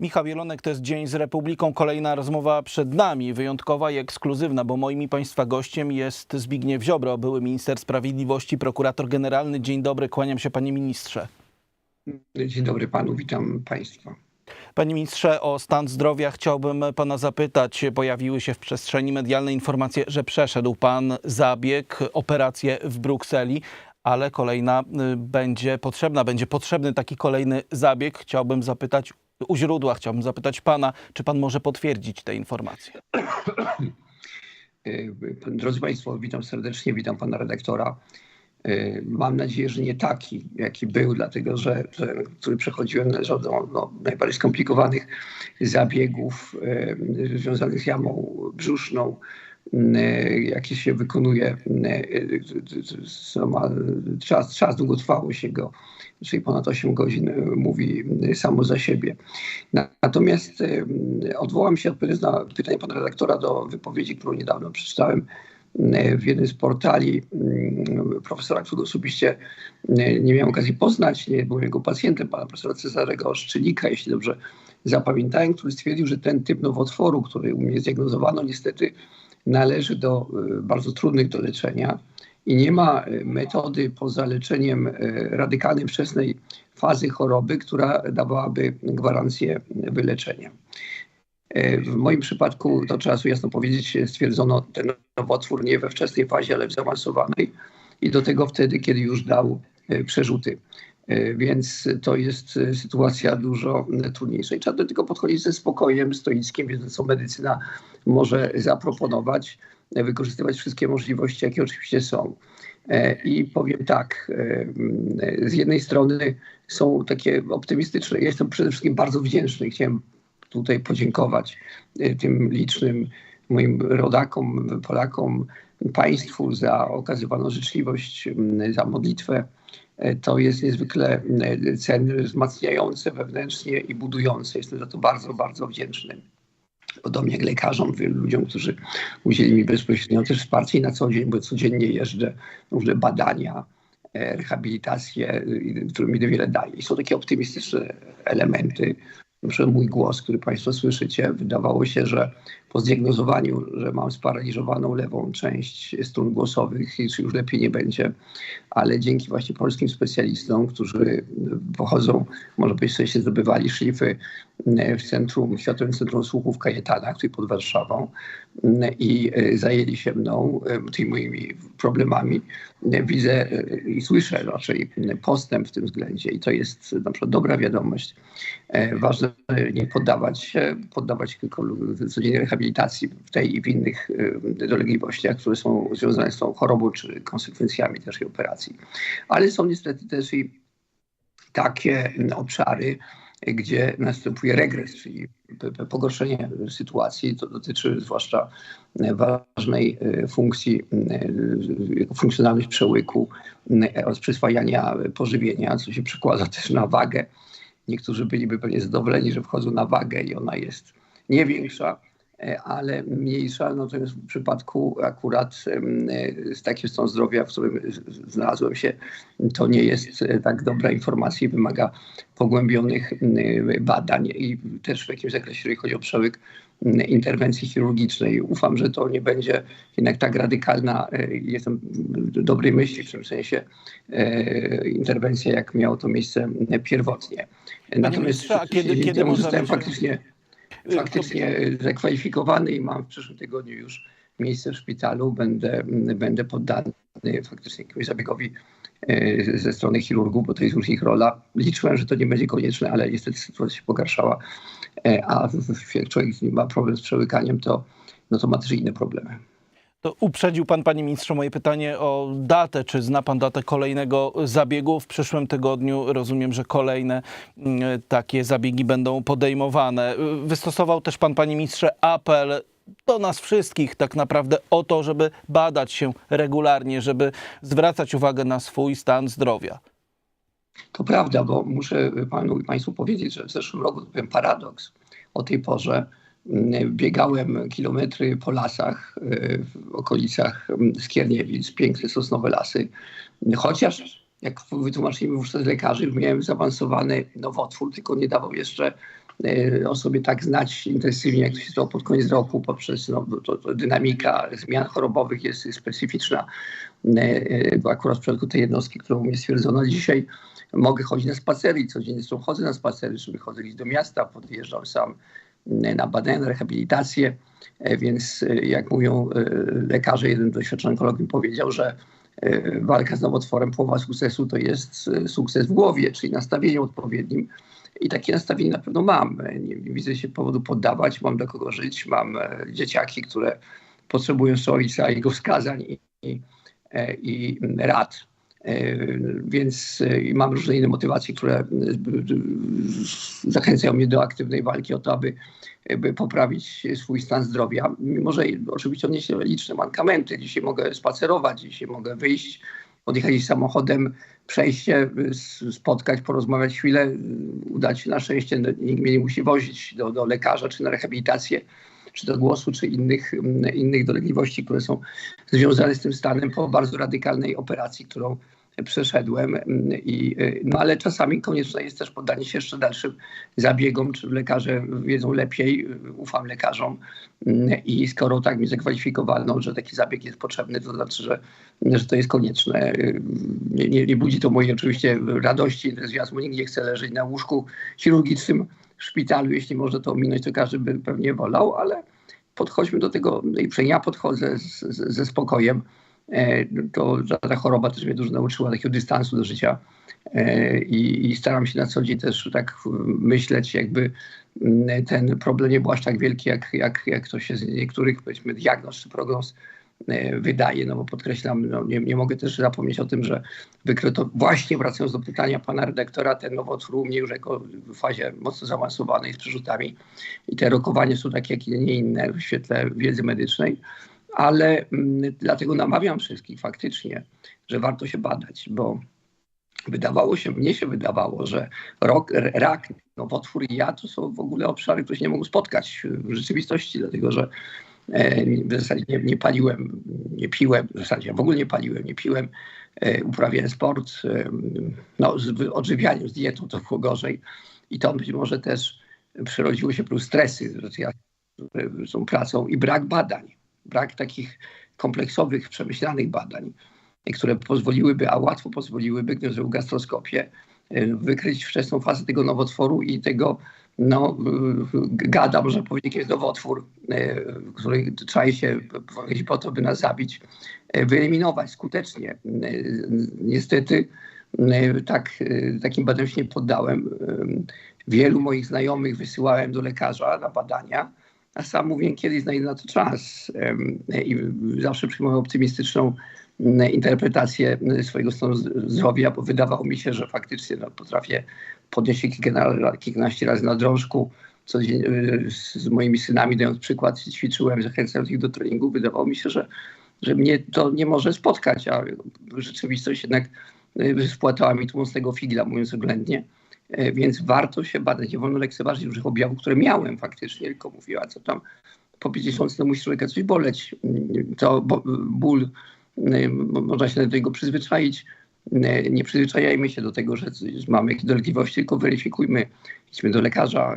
Michał Jelonek, to jest Dzień z Republiką. Kolejna rozmowa przed nami, wyjątkowa i ekskluzywna, bo moim i Państwa gościem jest Zbigniew Ziobro, były minister sprawiedliwości, prokurator generalny. Dzień dobry, kłaniam się Panie Ministrze. Dzień dobry panu, witam państwa. Panie ministrze, o stan zdrowia chciałbym pana zapytać. Pojawiły się w przestrzeni medialnej informacje, że przeszedł pan zabieg, operację w Brukseli, ale kolejna y, będzie potrzebna, będzie potrzebny taki kolejny zabieg. Chciałbym zapytać u źródła, chciałbym zapytać pana, czy pan może potwierdzić te informacje? Y, Drodzy Państwo, witam serdecznie, witam pana redaktora. Y, Mam nadzieję, że nie taki, jaki był, dlatego że ten, który przechodziłem, należał do no, najbardziej skomplikowanych zabiegów związanych z jamą brzuszną, y, jakie się wykonuje. y, y, y, ma Czas, czas długotrwałość jego, czyli ponad 8 godzin, y, mówi y, samo za siebie. Natomiast odwołam się, odpowiedząc na pytanie pana redaktora do wypowiedzi, którą niedawno przeczytałem w jednym z portali profesora, którego osobiście nie miałem okazji poznać, nie byłem jego pacjentem, pana profesora Cezarego Szczylika, jeśli dobrze zapamiętałem, który stwierdził, że ten typ nowotworu, który u mnie zdiagnozowano, niestety należy do y, bardzo trudnych do leczenia i nie ma y, metody poza leczeniem y, radykalnej wczesnej fazy choroby, która dawałaby gwarancję wyleczenia. W moim przypadku, to trzeba sobie jasno powiedzieć, stwierdzono ten nowotwór nie we wczesnej fazie, ale w zaawansowanej i do tego wtedy, kiedy już dał przerzuty. E, Więc to jest e, sytuacja dużo e, trudniejsza. I trzeba do tego podchodzić ze spokojem stoickim, wiedząc co medycyna może zaproponować, wykorzystywać wszystkie możliwości, jakie oczywiście są. I powiem tak, z jednej strony są takie optymistyczne, ja jestem przede wszystkim bardzo wdzięczny, chciałem tutaj podziękować tym licznym moim rodakom, Polakom, państwu za okazywaną życzliwość, za modlitwę. E, To jest niezwykle m, cenne, wzmacniające wewnętrznie i budujące. Jestem za to bardzo, bardzo wdzięczny. Podobnie jak lekarzom, wielu ludziom, którzy udzielili mi bezpośrednio też wsparcie na co dzień, bo codziennie jeżdżę, różne badania, e, rehabilitacje, które mi wiele daje. I są takie optymistyczne elementy. Na przykład mój głos, który Państwo słyszycie, wydawało się, że po zdiagnozowaniu, że mam sparaliżowaną lewą część strun głosowych i czy już lepiej nie będzie, ale dzięki właśnie polskim specjalistom, którzy pochodzą, może być sobie się zdobywali szlify e, w centrum, w Światowym Centrum Słuchów Kajetana, który pod Warszawą m, i e, zajęli się mną, e, tymi moimi problemami. E, Widzę e, i słyszę raczej postęp w tym względzie i to jest na przykład dobra wiadomość. E, Ważne e, nie poddawać się, poddawać codziennej rehabilitacji w tej i w innych e, dolegliwościach, które są związane z tą chorobą czy konsekwencjami też i operacji. Ale są niestety też i takie mm, obszary, gdzie następuje regres, czyli pogorszenie sytuacji. To dotyczy zwłaszcza e, ważnej e, funkcji, funkcjonalność przełyku oraz przyswajania pożywienia, co się przekłada też na wagę. Niektórzy byliby pewnie zadowoleni, że wchodzą na wagę i ona jest nie większa, ale mniejsza. Natomiast w przypadku akurat z takim stanem zdrowia, w którym znalazłem się, to nie jest e, tak dobra informacja i wymaga pogłębionych badań i też w jakimś zakresie, jeżeli chodzi o przełyk interwencji chirurgicznej. Ufam, że to nie będzie jednak tak radykalna, e, jestem dobrej myśli w tym sensie, e, interwencja, jak miało to miejsce pierwotnie. ministrze, a kiedy- kiedy możemy faktycznie, faktycznie zakwalifikowany i mam w przyszłym tygodniu już miejsce w szpitalu. Będę, będę poddany faktycznie jakiemuś zabiegowi e, ze strony chirurgów, bo to jest już ich rola. Liczyłem, że to nie będzie konieczne, ale niestety sytuacja się pogarszała. A jak człowiek ma problem z przełykaniem, to, no to ma też inne problemy. To uprzedził pan, panie ministrze, moje pytanie o datę. Czy zna pan datę kolejnego zabiegu? W przyszłym tygodniu rozumiem, że kolejne mm, takie zabiegi będą podejmowane. Wystosował też pan, panie ministrze, apel do nas wszystkich tak naprawdę o to, żeby badać się regularnie, żeby zwracać uwagę na swój stan zdrowia. To prawda, bo muszę panu i państwu powiedzieć, że w zeszłym roku to byłem paradoks. O tej porze biegałem kilometry po lasach y, w okolicach Skierniewic, piękne sosnowe lasy. Chociaż, jak wytłumaczyli mi wówczas lekarze, miałem zaawansowany nowotwór, tylko nie dawał jeszcze e, osobie tak znać intensywnie, jak to się stało pod koniec roku, poprzez no, to, to dynamika zmian chorobowych jest specyficzna, e, e, akurat w przypadku tej jednostki, którą mnie stwierdzono dzisiaj, mogę chodzić na spacery i codziennie zresztą chodzę na spacery, żeby chodzę gdzieś do miasta, podjeżdżam sam e, na badania, na rehabilitację, e, więc e, jak mówią e, lekarze, jeden doświadczony onkolog mi powiedział, że e, walka z nowotworem, połowa sukcesu to jest e, sukces w głowie, czyli nastawieniu odpowiednim. I takie nastawienie na pewno mam. Nie, nie widzę się powodu poddawać, mam do kogo żyć, mam e, dzieciaki, które potrzebują ojca, jego wskazań i, e, i rad. E, Więc e, mam różne inne motywacje, które e, zachęcają mnie do aktywnej walki o to, aby, poprawić swój stan zdrowia. Mimo, że oczywiście odniesie liczne mankamenty. Dzisiaj mogę spacerować, dzisiaj mogę wyjść, odjechać samochodem, przejść się, s- spotkać, porozmawiać chwilę, udać się na szczęście, no, nikt mnie nie musi wozić do, do lekarza czy na rehabilitację, czy do głosu, czy innych, mm, innych dolegliwości, które są związane z tym stanem po bardzo radykalnej operacji, którą przeszedłem. Mm, I, y, no ale czasami konieczne jest też poddanie się jeszcze dalszym zabiegom, czy lekarze wiedzą lepiej, y, ufam lekarzom Mm, i skoro tak mi zakwalifikowano, że taki zabieg jest potrzebny, to znaczy, że, że to jest konieczne. Y, Nie, nie, nie budzi to mojej oczywiście radości, entuzjazmu. Nikt nie chce leżeć na łóżku chirurgicznym w szpitalu. Jeśli może to ominąć, to każdy by pewnie wolał, ale podchodźmy do tego, no i ja podchodzę z, z, ze spokojem. E, To ta choroba też mnie dużo nauczyła takiego dystansu do życia E, i, i staram się na co dzień też tak myśleć, jakby mm, ten problem nie był aż tak wielki, jak, jak, jak to się z niektórych powiedzmy diagnoz czy prognoz wydaje, no bo podkreślam, no nie, nie mogę też zapomnieć o tym, że wykryto właśnie wracając do pytania pana redaktora, ten nowotwór u mnie już jako w fazie mocno zaawansowanej z przerzutami i te rokowania są takie, jak nie inne w świetle wiedzy medycznej, ale mm, dlatego namawiam wszystkich faktycznie, że warto się badać, bo wydawało się, mnie się wydawało, że rok, rak, nowotwór i ja to są w ogóle obszary, które się nie mogą spotkać w rzeczywistości, dlatego że e, w zasadzie nie, nie paliłem, nie piłem, w zasadzie w ogóle nie paliłem, nie piłem, e, uprawiałem sport, e, no, z odżywianiem, z dietą to było gorzej. I to być może też przyrodziły się plus stresy, z tą pracą i brak badań, brak takich kompleksowych, przemyślanych badań, e, które pozwoliłyby, a łatwo pozwoliłyby, zrobił gastroskopię, e, wykryć wczesną fazę tego nowotworu i tego, no, gada, można powiedzieć, jest nowotwór, e, który czai się po to, by nas zabić, e, wyeliminować skutecznie. E, Niestety e, tak, e, takim badaniom się nie poddałem. E, Wielu moich znajomych wysyłałem do lekarza na badania, a sam mówię, kiedy znajdę na to czas. I zawsze przyjmowałem optymistyczną interpretację swojego stanu zdrowia, bo wydawało mi się, że faktycznie no, potrafię podnieść kilkanaście razy na drążku. Codziennie y, z, moimi synami, dając przykład, ćwiczyłem, zachęcając ich do treningu. Wydawało mi się, że, że mnie to nie może spotkać, a rzeczywistość jednak y, spłatała mi mocnego figla, mówiąc oględnie. E, Więc warto się badać. Nie wolno lekceważyć różnych objawów, które miałem faktycznie, tylko mówiła, co tam po 50 to musi człowieka coś boleć. Mm, To ból, można się do tego przyzwyczaić. Mm, Nie przyzwyczajajmy się do tego, że mamy jakieś dolegliwości, tylko weryfikujmy. Idźmy do lekarza,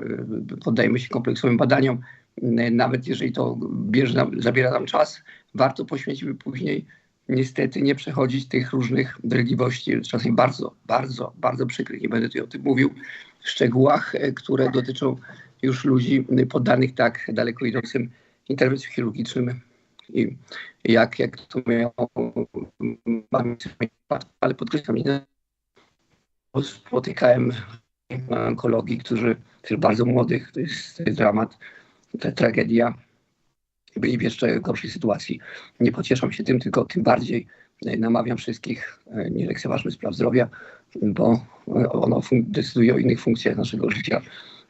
y, poddajmy się kompleksowym badaniom. Nawet jeżeli to bierze nam, zabiera nam czas, warto poświęcić, by później niestety nie przechodzić tych różnych dolegliwości, czasami bardzo, bardzo, bardzo przykrych, nie będę tutaj o tym mówił, w szczegółach, e, które dotyczą już ludzi poddanych tak daleko idącym interwencjom chirurgicznym. I jak, jak to miało ale podkreślam, spotykałem onkologii, którzy, którzy bardzo młodych, to jest, to jest dramat, to jest tragedia, byli w jeszcze gorszej sytuacji. Nie pocieszam się tym, tylko tym bardziej e, namawiam wszystkich, e, nie lekceważmy spraw zdrowia, bo e, ono decyduje o innych funkcjach naszego życia.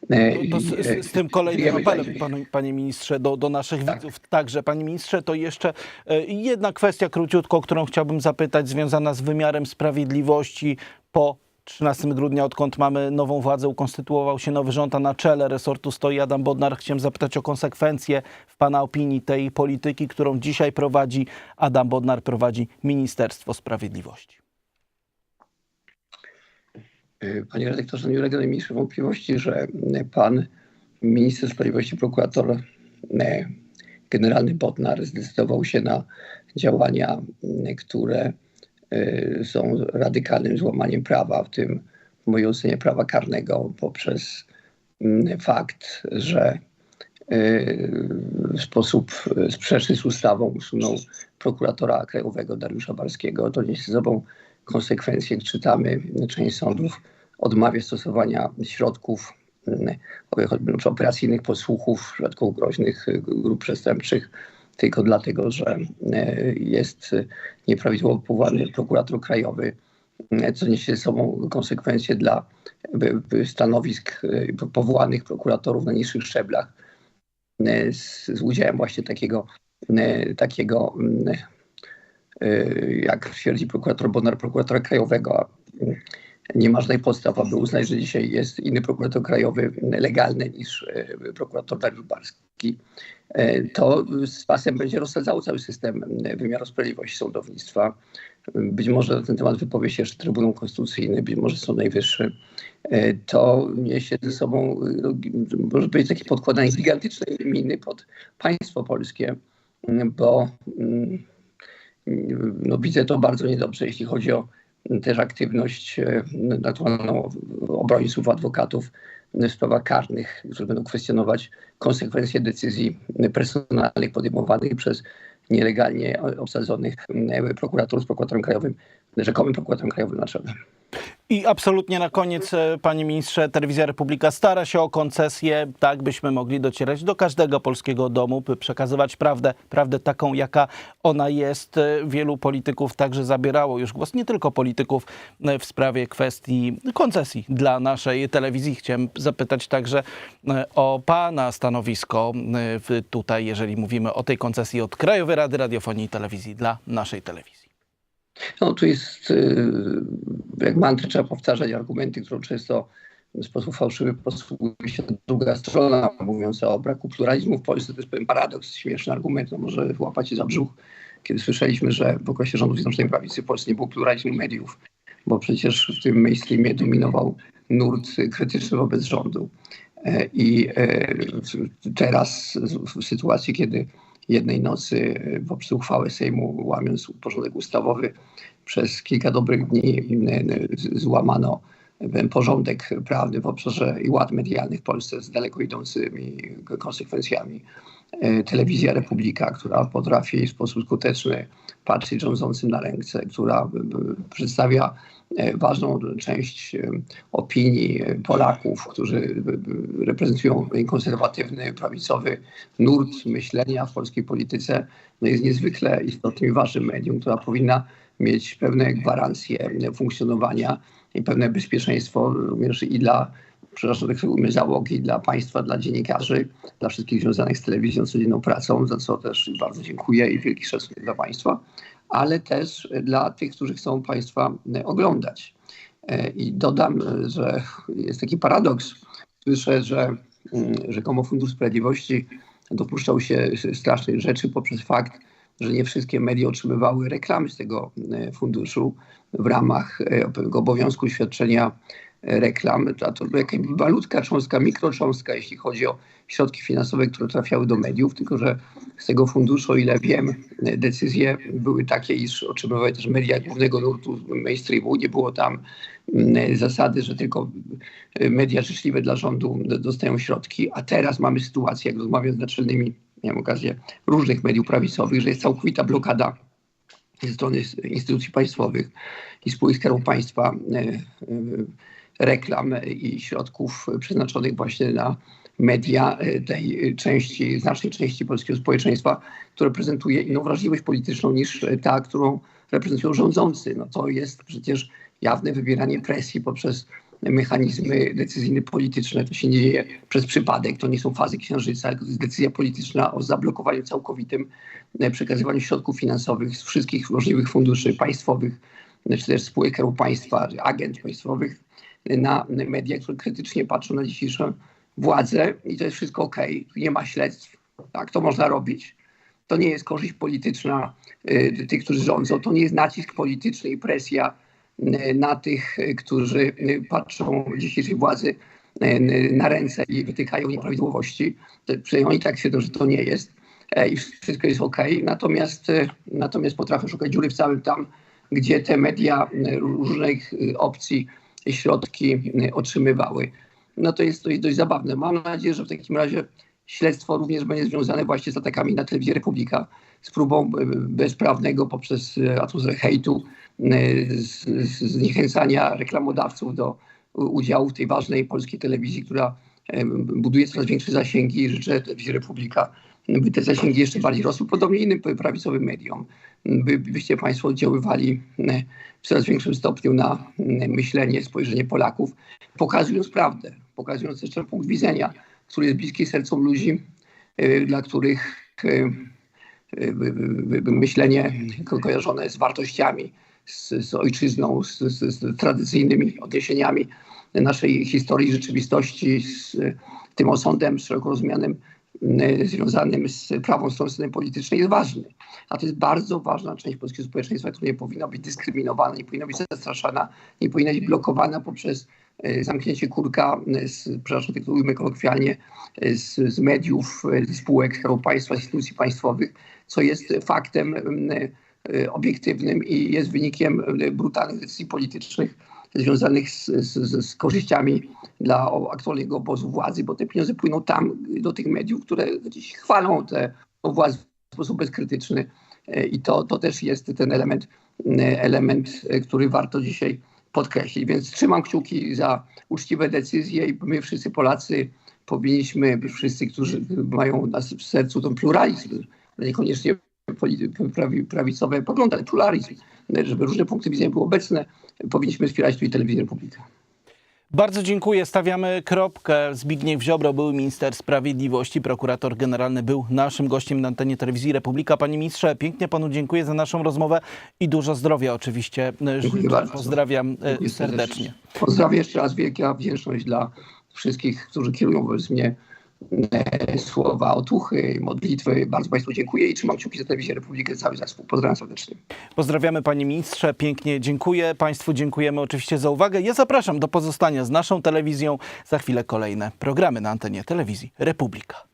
E, No To i, z, e, z, tym kolejnym apelem, panie, panie ministrze, do, do naszych Tak. widzów także. Panie ministrze, to jeszcze e, jedna kwestia króciutko, o którą chciałbym zapytać, związana z wymiarem sprawiedliwości po 13 grudnia, odkąd mamy nową władzę, ukonstytuował się nowy rząd, a na czele resortu stoi Adam Bodnar. Chciałem zapytać o konsekwencje w Pana opinii tej polityki, którą dzisiaj prowadzi Adam Bodnar, prowadzi Ministerstwo Sprawiedliwości. Y, Panie redaktorze, nie ulega najmniejszej wątpliwości, że y, pan minister sprawiedliwości, prokurator e, generalny Bodnar zdecydował się na działania, które są radykalnym złamaniem prawa, w tym w mojej ocenie prawa karnego, poprzez fakt, że w sposób sprzeczny z ustawą usunął prokuratora krajowego Dariusza Barskiego. To niesie ze sobą konsekwencje, czytamy, część sądów odmawia stosowania środków mm, choćby operacyjnych podsłuchów w przypadku groźnych y, grup przestępczych, tylko dlatego, że y, jest y, nieprawidłowo powołany prokurator krajowy, co niesie ze sobą konsekwencje dla stanowisk powołanych prokuratorów na niższych szczeblach z, z udziałem właśnie takiego, takiego mm, jak twierdzi prokurator Bonar, prokuratora krajowego, nie ma żadnej podstaw, aby uznać, że dzisiaj jest inny prokurator krajowy legalny niż y, prokurator Dariusz Barski, y, to z pasem będzie rozsadzało cały system y, wymiaru sprawiedliwości sądownictwa. Być może na ten temat wypowie się jeszcze Trybunał Konstytucyjny, być może Sąd Najwyższy. To niesie ze sobą, może być takie podkładanie gigantycznej miny pod państwo polskie, bo mm, no, widzę to bardzo niedobrze, jeśli chodzi o też aktywność e, naturalną obrońców, adwokatów w sprawach karnych, którzy będą kwestionować konsekwencje decyzji personalnych podejmowanych przez nielegalnie obsadzonych e, prokuratorów z prokuratorem krajowym, rzekomym prokuratorem krajowym na czele. I absolutnie na koniec, e, panie ministrze, Telewizja Republika stara się o koncesję, tak byśmy mogli docierać do każdego polskiego domu, by przekazywać prawdę, prawdę taką, jaka ona jest. E, Wielu polityków także zabierało już głos, nie tylko polityków, e, w sprawie kwestii koncesji dla naszej telewizji. Chciałem zapytać także o pana stanowisko tutaj, jeżeli mówimy o tej koncesji od Krajowej Rady Radiofonii i Telewizji dla naszej telewizji. No tu jest, y, jak mantrę trzeba powtarzać argumenty, które często w sposób fałszywy posługuje się druga strona, mówiąc o braku pluralizmu w Polsce. To jest pewien paradoks, śmieszny argument, no może łapać się za brzuch, kiedy słyszeliśmy, że w okresie rządów Zjednoczonej Prawicy w Polsce nie było pluralizmu mediów, bo przecież w tym mainstreamie dominował nurt krytyczny wobec rządu. E, I e, teraz w sytuacji, kiedy jednej nocy poprzez uchwałę Sejmu, łamiąc porządek ustawowy, przez kilka dobrych dni złamano porządek prawny w obszarze i ład medialny w Polsce z daleko idącymi konsekwencjami. E, Telewizja Republika, która potrafi w sposób skuteczny patrzeć rządzącym na ręce, która e, przedstawia e, ważną część opinii Polaków, którzy reprezentują konserwatywny, prawicowy nurt myślenia w polskiej polityce, no jest niezwykle istotnym i ważnym medium, która powinna mieć pewne gwarancje funkcjonowania i pewne bezpieczeństwo również i dla przepraszam, tak mówimy, załogi dla państwa, dla dziennikarzy, dla wszystkich związanych z telewizją, codzienną pracą, za co też bardzo dziękuję i wielki szacunek dla państwa, ale też dla tych, którzy chcą państwa e, oglądać. E, I dodam, e, że jest taki paradoks. Słyszę, że mm, rzekomo Fundusz Sprawiedliwości dopuszczał się strasznych rzeczy poprzez fakt, że nie wszystkie media otrzymywały reklamy z tego funduszu w ramach obowiązku świadczenia reklam. A to jakaś malutka cząstka, mikrocząstka, jeśli chodzi o środki finansowe, które trafiały do mediów, tylko że z tego funduszu, o ile wiem, decyzje były takie, iż otrzymywały też media głównego nurtu mainstreamu. Nie było tam mm, zasady, że tylko e, media życzliwe dla rządu dostają środki, a teraz mamy sytuację, jak rozmawiam z naczelnymi, miałem okazję, różnych mediów prawicowych, że jest całkowita blokada ze strony instytucji państwowych i spółek Skarbu Państwa e, e, reklam i środków przeznaczonych właśnie na media tej części, znacznej części polskiego społeczeństwa, które prezentuje inną wrażliwość polityczną niż ta, którą reprezentują rządzący. No to jest przecież jawne wybieranie presji poprzez mechanizmy decyzyjne polityczne. To się nie dzieje przez przypadek, to nie są fazy księżyca, to jest decyzja polityczna o zablokowaniu całkowitym e, przekazywaniu środków finansowych z wszystkich możliwych funduszy państwowych, e, czy też spółek Państwa, agent państwowych na media, które krytycznie patrzą na dzisiejszą władzę i to jest wszystko ok. Nie ma śledztw. Tak, to można robić. To nie jest korzyść polityczna y, tych, którzy rządzą. To nie jest nacisk polityczny i presja y, na tych, y, którzy y, patrzą dzisiejszej władzy e, na ręce i wytykają nieprawidłowości. Przynajmniej oni tak twierdzą, że to nie jest e, i wszystko jest ok. Natomiast, natomiast potrafią szukać dziury w całym tam, gdzie te media różnych opcji środki e, otrzymywały. No to jest, to dość zabawne. Mam nadzieję, że w takim razie śledztwo również będzie związane właśnie z atakami na telewizję Republika, z próbą e, bezprawnego poprzez e, atmosferę hejtu, z- zniechęcania reklamodawców do udziału w tej ważnej polskiej telewizji, która buduje coraz większe zasięgi i życzę telewizji Republika, by te zasięgi jeszcze bardziej rosły, podobnie innym prawicowym mediom, by, byście Państwo oddziaływali e, w coraz większym stopniu na e, myślenie, spojrzenie Polaków, pokazując prawdę, pokazując jeszcze punkt widzenia, który jest bliski sercom ludzi, e, dla których myślenie ko- kojarzone z wartościami, z, z ojczyzną, z, z, z tradycyjnymi odniesieniami naszej historii, rzeczywistości, z tym osądem szeroko rozumianym związanym z prawą stroną politycznej jest ważny. A to jest bardzo ważna część polskiego społeczeństwa, która nie powinna być dyskryminowana, nie powinna być zastraszana, nie powinna być blokowana poprzez e, zamknięcie kurka, e, z, przepraszam, tak to ujmę kolokwialnie, z, z mediów, ze spółek Skarbu Państwa, z instytucji państwowych, co jest faktem obiektywnym i jest wynikiem brutalnych decyzji politycznych związanych z, z, z korzyściami dla aktualnego obozu władzy, bo te pieniądze płyną tam do tych mediów, które gdzieś chwalą tę władzę w sposób bezkrytyczny E, i to, to też jest ten element, element, e, który warto dzisiaj podkreślić. Więc trzymam kciuki za uczciwe decyzje i my wszyscy Polacy powinniśmy, wszyscy, którzy mają na w sercu ten pluralizm, niekoniecznie prawicowe poglądy, ale pluralizm, żeby różne punkty widzenia były obecne, powinniśmy wspierać tu i telewizję Republikę. Bardzo dziękuję. Stawiamy kropkę. Zbigniew Ziobro, były minister sprawiedliwości, prokurator generalny, był naszym gościem na antenie telewizji Republika. Panie ministrze, pięknie panu dziękuję za naszą rozmowę i dużo zdrowia oczywiście. Życzę. bardzo. Pozdrawiam e, serdecznie. Pozdrawiam jeszcze raz, wielka wdzięczność dla wszystkich, którzy kierują wobec mnie e, słowa otuchy, modlitwy. Bardzo Państwu dziękuję i trzymam kciuki za telewizję Republikę, cały zespół. Pozdrawiam serdecznie. Pozdrawiamy panie ministrze, pięknie dziękuję. Państwu dziękujemy oczywiście za uwagę. Ja zapraszam do pozostania z naszą telewizją. Za chwilę kolejne programy na antenie telewizji Republika.